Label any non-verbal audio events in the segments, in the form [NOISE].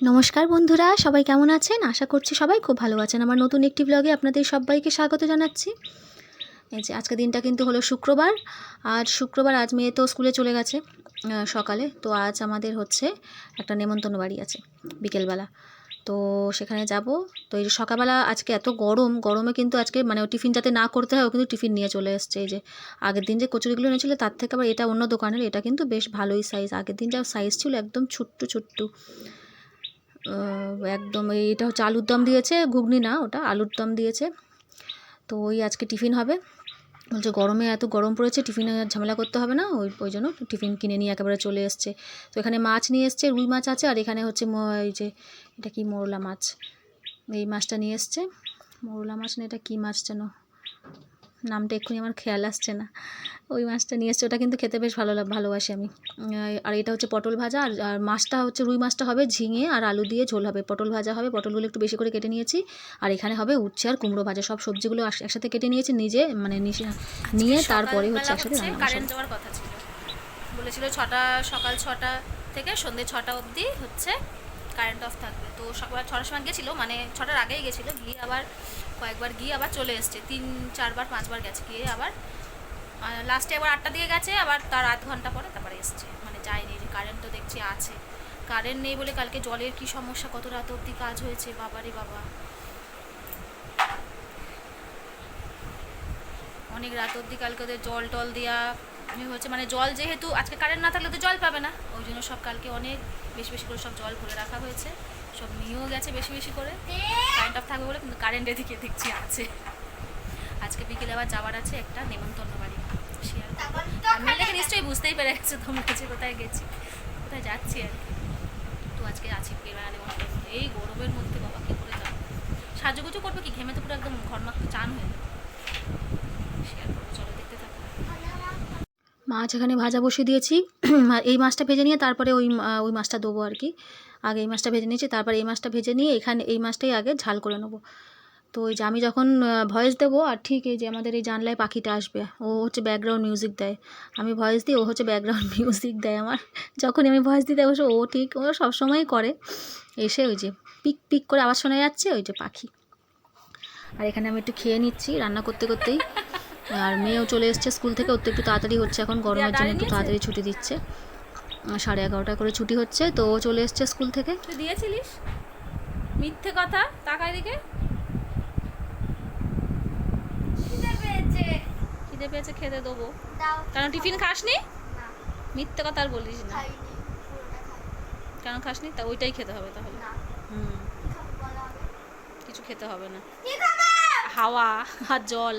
নমস্কার বন্ধুরা, সবাই কেমন আছেন? আশা করছি সবাই খুব ভালো আছেন। আমার নতুন একটি ব্লগে আপনাদের সবাইকে স্বাগত জানাচ্ছি। এই যে আজকে দিনটা কিন্তু হলো শুক্রবার, আর শুক্রবার আজ মেয়ে তো স্কুলে চলে গেছে সকালে। তো আজ আমাদের হচ্ছে একটা নেমন্তন্ন বাড়ি আছে, বিকেলবেলা। তো সেখানে যাব। তো এই যে সকালবেলা আজকে এত গরম, গরমে কিন্তু আজকে মানে টিফিন যাতে না করতে হয়, ও কিন্তু টিফিন নিয়ে চলে এসছে। এই যে আগের দিন যে কচুরিগুলো এনেছিল, তার থেকে আবার এটা অন্য দোকানের, এটা কিন্তু বেশ ভালোই সাইজ আগের দিন যা সাইজ ছিল একদম ছোট্ট ছোট্ট। একদম এটা হচ্ছে আলুর দম দিয়েছে, ঘুগনি না, ওটা আলুর দম দিয়েছে। তো ওই আজকে টিফিন হবে। বলছে গরমে এত গরম পড়েছে, টিফিনে ঝামেলা করতে হবে না, ওই ওই জন্য টিফিন কিনে নিয়ে একেবারে চলে এসছে। তো এখানে মাছ নিয়ে এসছে, রুই মাছ আছে, আর এখানে হচ্ছে ওই যে, এটা কি মোরলা মাছ? এই মাছটা নিয়ে এসছে। মোরলা মাছ না, এটা কী মাছ যেন? নামটা এক্ষুনি আমার খেয়াল আসছে না। ওই মাছটা নিয়ে এসছে, ওটা কিন্তু খেতে বেশ ভালো ভালোবাসি আমি। আর এটা হচ্ছে পটল ভাজা, আর আর মাছটা হচ্ছে রুই মাছটা হবে ঝিঙে আর আলু দিয়ে ঝোল হবে। পটল ভাজা হবে, পটলগুলো একটু বেশি করে কেটে নিয়েছি। আর এখানে হবে উচ্ছে আর কুমড়ো ভাজা, সব সবজিগুলো একসাথে কেটে নিয়েছি নিজে মানে নিয়ে তারপরে হচ্ছে একসাথে কারেন্ট যাওয়ার কথা ছিল। বলেছিল ছটা, সকাল ছটা থেকে সন্ধ্যে ছটা অবধি হচ্ছে কারেন্ট অফ থাকবে। তো সকাল ছটার সময় গেছিল মানে ছটার আগেই গেছিল, গিয়ে আবার কয়েকবার গিয়ে আবার চলে এসছে। তিন, চারবার, পাঁচবার গেছে, গিয়ে আবার লাস্টে আবার আটটা দিয়ে গেছে, আবার তার আধ ঘণ্টা পরে তারপরে এসছে। মানে যায়নি, যে কারেন্ট তো দেখছি আছে। কারেন্ট নেই বলে কালকে জলের কি সমস্যা, কত রাত অবধি কাজ হয়েছে, বাবারে বাবা। অনেক রাত অবধি কালকে ওদের জল টল দেওয়া হচ্ছে মানে জল যেহেতু, আজকে কারেন্ট না থাকলে তো জল পাবে না। জন্য সব কালকে অনেক বেশি বেশি করে সব জল ভরে রাখা হয়েছে। সব নিয়েও গেছে বেশি বেশি করে। কারেন্ট অফ থাকবে বলে কিন্তু কারেন্ট এদিকে দেখছি আছে। আজকে বিকেলে আবার যাওয়ার আছে একটা নেমন্তন্ন বাড়ি। আমি দেখে নিশ্চয়ই বুঝতেই পেরে গেছে তোমরা যে কোথায় গেছি কোথায় যাচ্ছি আর কি। তো আজকে আছি বিকেলবেলা নেমন্তন্ন এই গরমের মধ্যে বাবা কী করে যাব? সাজুগুজু করবে কি? ঘেমে তো পুরো একদম ঘরমাক্ত চান হয়ে যাবে শেয়ার করব চলো দেখতে থাকো মাছ এখানে ভাজা বসিয়ে দিয়েছি। [CLEARS THROAT] এই মাছটা ভেজে নিয়ে তারপরে ওই ওই মাছটা দেবো আর কি। আগে এই মাছটা ভেজে নিয়েছি, তারপরে এই মাছটা ভেজে নিয়ে এখানে এই মাছটাই আগে ঝাল করে নেব। তো ওই যে আমি যখন ভয়েস দেবো, আর ঠিক এই যে আমাদের এই জানলায় পাখিটা আসবে, ও হচ্ছে ব্যাকগ্রাউন্ড মিউজিক দেয়। আমি ভয়েস দিই, ও হচ্ছে ব্যাকগ্রাউন্ড মিউজিক [LAUGHS] দেয় আমার। যখনই আমি ভয়েস দিতে অবশ্য ও ঠিক, ও সবসময়ই করে। এসে ওই যে পিক পিক করে আওয়াজ শোনা যাচ্ছে, ওই যে পাখি। আর এখানে আমি একটু খেয়ে নিচ্ছি, রান্না করতে করতেই। আর মেয়েও চলে এসছে স্কুল থেকে ওর তো একটু তাড়াতাড়ি হচ্ছে এখন গরমের জন্য একটু তাড়াতাড়ি ছুটি দিচ্ছে। সাড়ে এগারোটা করে ছুটি হচ্ছে তো ও চলে এসছে স্কুল থেকে। তুই দিয়েছিলিস? মিথ্যে কথা তাকায় দিকে। খিদে পেয়েছে। খেতে দেবো। কারণ টিফিন খাসনি? মিথ্যে কথা আর বলিস না। কেন খাসনি? তা ওইটাই খেতে হবে তাহলে। হুম। কিছু খেতে হবে না। হাওয়া আর জল।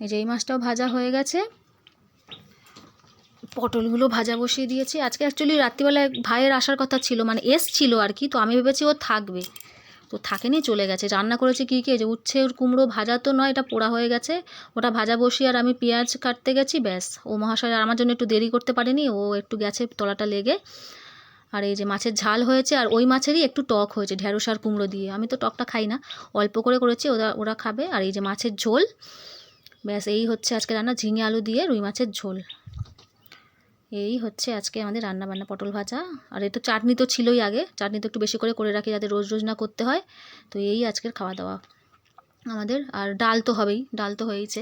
এই যে এই মাছটাও ভাজা হয়ে গেছে। পটলগুলো ভাজা বসিয়ে দিয়েছি। আজকে অ্যাকচুয়ালি রাত্রিবেলা এক ভাইয়ের আসার কথা ছিল মানে এস ছিল আর কি, তো আমি ভেবেছি ও থাকবে। তো থাকেনি, চলে গেছে। রান্না করেছে কী কী? যে উচ্ছে কুমড়ো ভাজা তো নয়, এটা পোড়া হয়ে গেছে। ওটা ভাজা বসিয়ে আর আমি পেঁয়াজ কাটতে গেছি, ব্যাস। ও মহাশয় আমার জন্য একটু দেরি করতে পারেনি, ও একটু গেছে তলাটা লেগে। আর এই যে মাছের ঝাল হয়েছে, আর ওই মাছেরই একটু টক হয়েছে, ঢেঁড়স আর কুমড়ো দিয়ে। আমি তো টকটা খাই না, অল্প করে করেছি, ওরা ওরা খাবে। আর এই যে মাছের ঝোল ব্যাস, এই হচ্ছে আজকে রান্না, ঝিঙে আলু দিয়ে রুই মাছের ঝোল। এই হচ্ছে আজকে আমাদের রান্না বান্না পটল ভাজা। আর এটা চাটনি তো ছিলই আগে, চাটনি তো একটু বেশি করে করে রাখি যাতে রোজ রোজ না করতে হয়। তো এই আজকের খাওয়া দাওয়া আমাদের। আর ডাল তো হবেই, ডাল তো হয়েইছে।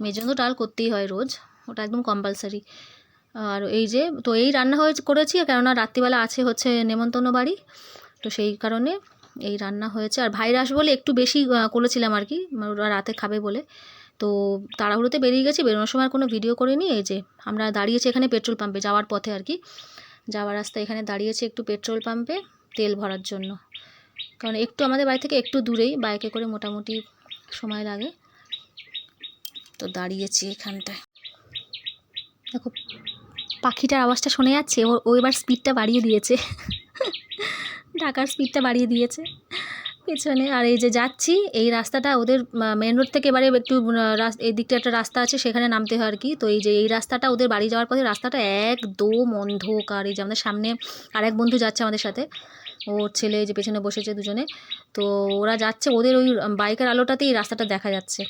মেয়ের জন্য তো ডাল করতেই হয় রোজ, ওটা একদম কম্পালসারি আর এই যে, তো এই রান্না হয়ে করেছি, কেননা রাত্রিবেলা আছে হচ্ছে নেমন্তন্ন বাড়ি, তো সেই কারণে এই রান্না হয়েছে। আর ভাইরাস বলে একটু বেশি করেছিলাম আর কি ওরা রাতে খাবে বলে। তো তাড়াহুড়োতে বেরিয়ে গেছি, বেরোনোর সময় আর কোনো ভিডিও করিনি, এই যে আমরা দাঁড়িয়েছি এখানে পেট্রোল পাম্পে যাওয়ার পথে আর কি। যাওয়ার রাস্তায় এখানে দাঁড়িয়েছি একটু পেট্রোল পাম্পে তেল ভরার জন্য। কারণ একটু আমাদের বাড়ি থেকে একটু দূরেই বাইকে করে মোটামুটি সময় লাগে। তো দাঁড়িয়েছি এখানটায়। দেখো, পাখিটার আওয়াজটা শোনা যাচ্ছে, ও এবার স্পিডটা বাড়িয়ে দিয়েছে। ঢাকার স্পিডটা বাড়িয়ে দিয়েছে। পেছনে। আর এই যে যাচ্ছি, এই রাস্তাটা ওদের মেন রোড থেকে এবারে একটু এই দিকটা একটা রাস্তা আছে, সেখানে নামতে হয় আর কি তো এই যে এই রাস্তাটা, ওদের বাড়ি যাওয়ার পথে রাস্তাটা একদম অন্ধকার। এই যে আমাদের সামনে আর এক বন্ধু যাচ্ছে আমাদের সাথে। ওর ছেলে যে পেছনে বসেছে দুজনে। তো ওরা যাচ্ছে, ওদের ওই বাইকের আলোটাতেই রাস্তাটা দেখা যাচ্ছে।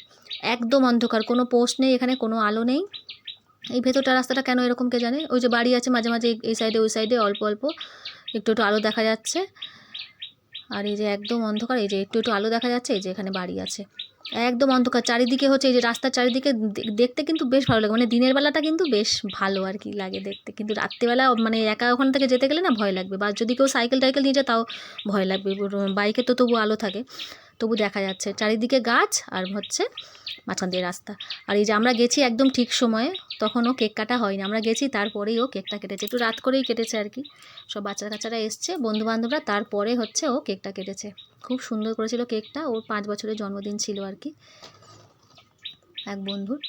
একদম অন্ধকার, কোনো পোস্ট নেই এখানে, কোনো আলো নেই। এই ভেতরটা রাস্তাটা কেন এরকম কে জানে? ওই যে বাড়ি আছে মাঝে মাঝে এই সাইডে ওই সাইডে অল্প অল্প। একটু একটু আলো দেখা যাচ্ছে। আর এই যে একদম অন্ধকার, এই যে একটু একটু আলো দেখা যাচ্ছে, এই যে এখানে বাড়ি আছে। একদম অন্ধকার, চারিদিকে হচ্ছে এই যে রাস্তার চারিদিকে দেখতে কিন্তু বেশ ভালো লাগে। মানে দিনের বেলাটা কিন্তু বেশ ভালো আর কি লাগে দেখতে। কিন্তু রাত্রিবেলা মানে একা ওখান থেকে যেতে গেলে না ভয় লাগবে। বা যদি কেউ সাইকেল টাইকেল নিয়ে যায় তাও ভয় লাগবে। বাইকে তো তবু আলো থাকে। তবু দেখা যাচ্ছে। চারিদিকে গাছ আর হচ্ছে মাঝখান দিয়ে রাস্তা। আর এই যে আমরা গেছি একদম ঠিক সময়ে তখন ও কেক কাটা হয়নি। আমরা গেছি তারপরেই ও কেকটা কেটেছে। একটু রাত করেই কেটেছে আর কি। সব বাচ্চা কাচ্চারা এসছে বন্ধু বান্ধবরা তারপরে হচ্ছে ও কেকটা কেটেছে। খুব সুন্দর করেছিল কেকটা। ওর পাঁচ বছরের জন্মদিন ছিল আর কি। এক বন্ধুর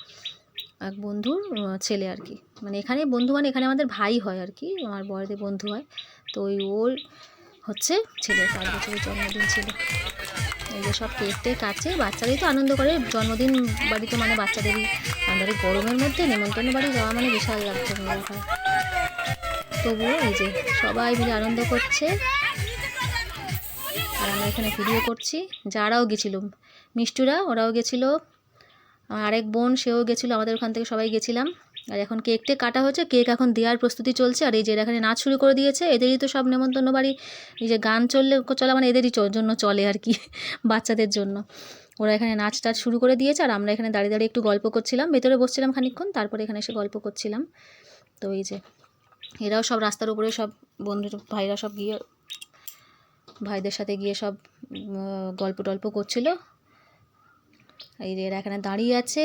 এক বন্ধুর ছেলে আর কি। মানে এখানে বন্ধু মানে এখানে আমাদের ভাই হয় আর কি। আমার বড়দের বন্ধু হয়। তো ওই ওর হচ্ছে ছেলের পাঁচ বছরের জন্মদিন ছিল। এই যে সব কেক টেক কাটছে। বাচ্চারাই তো আনন্দ করে। জন্মদিন বাড়িতে মানে বাচ্চাদেরই আমাদের গরমের মধ্যে, নেমন্তন্ন বাড়ি যাওয়া মানে বিশাল লাগছে হয় তবুও এই যে সবাই মিলে আনন্দ করছে। আর আমরা এখানে ভিডিও করছি। যারাও গেছিল, মিষ্টুরা, ওরাও গেছিল। আরেক বোন, সেও গেছিল। আমাদের ওখান থেকে সবাই গেছিলাম। আর এখন কেক টেক কাটা হচ্ছে কেক এখন দেওয়ার প্রস্তুতি চলছে, আর এই যে এখানে নাচ শুরু করে দিয়েছে, এদেরই তো সব নেমন্তন্ন বাড়ি। এই যে গান চললে চলা মানে এদেরই জন্য চলে আর কি, [LAUGHS] বাচ্চাদের জন্য। ওরা এখানে নাচ টাচ শুরু করে দিয়েছে, আর আমরা এখানে দাঁড়িয়ে দাঁড়িয়ে একটু গল্প করছিলাম। ভেতরে বসছিলাম খানিক্ষণ, তারপরে এখানে এসে গল্প করছিলাম। তো এই যে, এরাও সব রাস্তার উপরে সব বন্ধু ভাইরা সব গিয়ে, ভাইদের সাথে গিয়ে সব গল্প টল্প করছিল। এই যে এরা এখানে দাঁড়িয়ে আছে।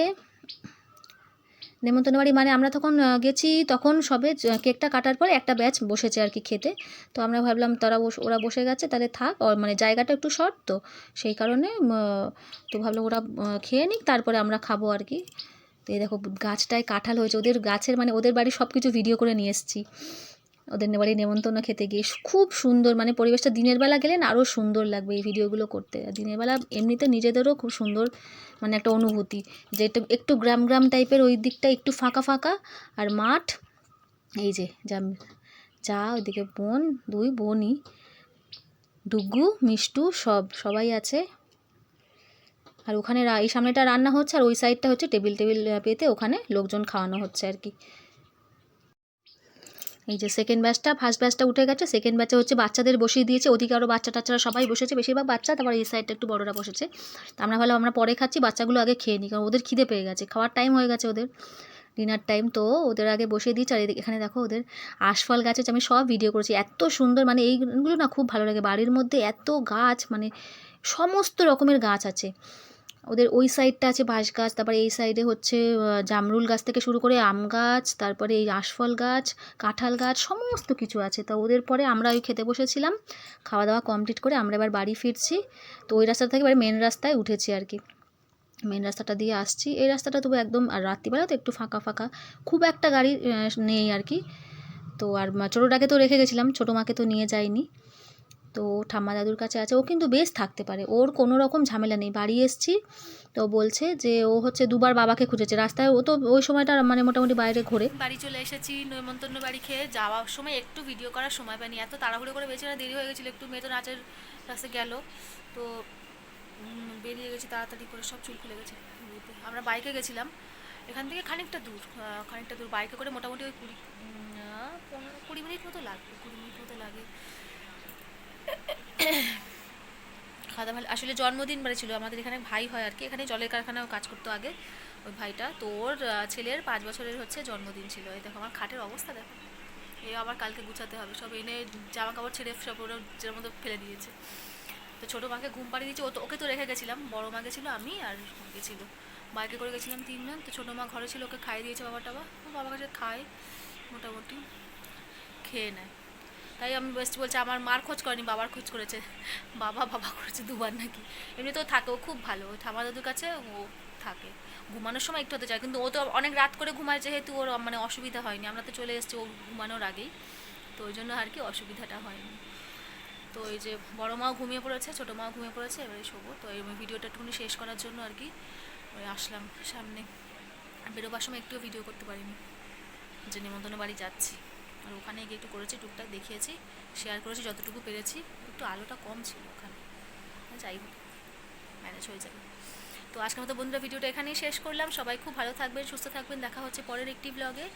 নেমন্তন্ন বাড়ি মানে আমরা তখন গেছি তখন সবে কেকটা কাটার পরে একটা ব্যাচ বসেছে আর কি খেতে। তো আমরা ভাবলাম তারা বস, ওরা বসে গেছে, তাহলে থাক। মানে জায়গাটা একটু শর্ট তো, সেই কারণে তো ভাবলাম ওরা খেয়ে নিক, তারপরে আমরা খাব আর কি। তো এই দেখো, গাছটায় কাঁঠাল হয়েছে। ওদের গাছের মানে ওদের বাড়ি সব কিছু ভিডিও করে নিয়ে এসেছি। ওদের বাড়ি নেমন্তন্ন খেতে গিয়ে খুব সুন্দর মানে পরিবেশটা দিনের বেলা গেলে আরও সুন্দর লাগবে এই ভিডিওগুলো করতে। দিনের বেলা এমনিতে নিজেদেরও খুব সুন্দর মানে একটা অনুভূতি যে একটু গ্রাম গ্রাম টাইপের ওই দিকটা একটু ফাঁকা ফাঁকা। আর মাঠ, এই যে যা যা ওইদিকে বোন, দুই বোনই ডুগু মিষ্টু, সব, সবাই আছে। আর ওখানে এই সামনেটা রান্না হচ্ছে আর ওই সাইডটা হচ্ছে টেবিল টেবিল পেতে ওখানে লোকজন খাওয়ানো হচ্ছে আর কি। এই যে সেকেন্ড ব্যাচটা ফার্স্ট ব্যাচটা উঠে গেছে সেকেন্ড ব্যাচে হচ্ছে বাচ্চাদের বসিয়ে দিয়েছে, ওদিকে আরও বাচ্চা টাচ্চারা সবাই বসেছে, বেশিরভাগ বাচ্চা, তারপর এই সাইডটা একটু বড়রা বসেছে। তা আমরা ভালো আমরা পরে খাচ্ছি, বাচ্চাগুলো আগে খেয়ে নিই, কারণ ওদের খিদে পেয়ে গেছে, খাওয়ার টাইম হয়ে গেছে ওদের ডিনার টাইম তো ওদের আগে বসিয়ে দিয়েছি, আর এখানে দেখো ওদের আশফল গাছ আমি সব ভিডিও করেছি, এত সুন্দর মানে এইগুলো না খুব ভালো লাগে, বাড়ির মধ্যে এত গাছ মানে সমস্ত রকমের গাছ আছে। ওদের ওই সাইডটা আছে বাঁশ গাছ, তারপরে এই সাইডে হচ্ছে জামরুল গাছ থেকে শুরু করে আম গাছ, তারপরে এই আশফল গাছ, কাঁঠাল গাছ, সমস্ত কিছু আছে। তো ওদের পরে আমরা ওই খেতে বসেছিলাম খাওয়া দাওয়া কমপ্লিট করে আমরা এবার বাড়ি ফিরছি। তো ওই রাস্তা থেকে এবার মেন রাস্তায় উঠেছি আর কি। মেন রাস্তাটা দিয়ে আসছি। এই রাস্তাটা তবু একদম, আর রাত্রিবেলা তো একটু ফাঁকা ফাঁকা। খুব একটা গাড়ি নেই আর কি। তো আর ছোটোটাকে তো রেখে গেছিলাম, ছোটো মাকে তো নিয়ে যাইনি। তো ঠাম্মা দাদুর কাছে আছে। ও কিন্তু বেশ থাকতে পারে। ওর কোনো রকম ঝামেলা নেই। বাড়ি এসছি তো বলছে যে ও হচ্ছে দুবার বাবাকে খুঁজেছে। রাস্তায় ও তো ওই সময়টা মানে মোটামুটি বাইরে ঘোরে। বাড়ি চলে এসেছি, নৈমন্তন্ন বাড়ি খেয়ে যাওয়ার সময় একটু ভিডিও করার সময় পাইনি। এত তাড়াহুড়ো করে বেঁচে দেরি হয়ে গেছিল। একটু মেয়ে তো নাচের কাছে গেল। তো বেরিয়ে গেছি তাড়াতাড়ি করে, সব চুল খুলে গেছে। আমরা বাইকে গেছিলাম। এখান থেকে খানিকটা দূর খানিকটা দূর। বাইকে করে মোটামুটি ওই কুড়ি পনেরো, কুড়ি মিনিট মতো লাগবে, কুড়ি মিনিট মতো লাগে। খাওয়া দাওয়া আসলে জন্মদিন বাড়ি ছিল, আমাদের এখানে ভাই হয় আর কি। এখানে জলের কারখানাও কাজ করতো আগে, ওই ভাইটা। তো ওর ছেলের পাঁচ বছরের হচ্ছে জন্মদিন ছিল। এই দেখো, আমার খাটের অবস্থা দেখো। এই আবার কালকে গুছাতে হবে। সব এনে জামা কাপড় ছেড়ে সব ওরা যের মতো ফেলে দিয়েছে। তো ছোটো মাকে ঘুম পাড়িয়ে দিয়েছে। ও তো, ওকে তো রেখে গেছিলাম। বড়ো মা গেছিল আমি আর গেছিল বাইকে করে গেছিলাম তিনজন। তো ছোটো মা ঘরে ছিল, ওকে খাইয়ে দিয়েছে বাবা টাবা বাবার কাছে খায়, মোটামুটি। খেয়ে নেয়। তাই আমি বেস্ট বলছি, আমার মার খোঁজ করেনি, বাবার খোঁজ করেছে। বাবা বাবা করেছে দুবার নাকি? এমনিতেও থাকে, ও খুব ভালো। ঠামা দাদুর কাছে ও থাকে। ঘুমানোর সময় একটু হতে চায়, কিন্তু ও তো অনেক রাত করে ঘুমায়, যেহেতু ওর মানে অসুবিধা হয়নি। আমরা তো চলে এসেছি, ও ঘুমানোর আগেই। তো ওই জন্য আর কি অসুবিধাটা হয়নি। তো এই যে, বড় মাও ঘুমিয়ে পড়েছে, ছোটো মাও ঘুমিয়ে পড়েছে, এবারে শোবো। তো এই ভিডিওটা একটুখানি শেষ করার জন্য আর কি, ওই আসলাম সামনে। বেরোবার সময় একটুও ভিডিও করতে পারিনি। যে নিমন্ত্রণ বাড়ি যাচ্ছি। আর ওখানে গিয়ে একটু করেছি, টুকটাক দেখিয়েছি শেয়ার করেছি, যতটুকু পেরেছি, একটু আলোটা কম ছিল ওখানে। যাই হোক ম্যানেজ হয়ে যাবে। তো আজকের মতো বন্ধুরা ভিডিওটা এখানেই শেষ করলাম। সবাই খুব ভালো থাকবেন, সুস্থ থাকবেন, দেখা হচ্ছে পরের একটি ব্লগে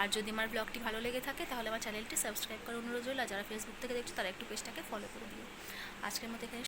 আর যদি আমার ব্লগটি ভালো লেগে থাকে, তাহলে আমার চ্যানেলটি সাবস্ক্রাইব করার অনুরোধ রইল। যারা ফেসবুক থেকে দেখছ, তারা একটু পেজটাকে ফলো করে দিও। আজকের মতো এখানে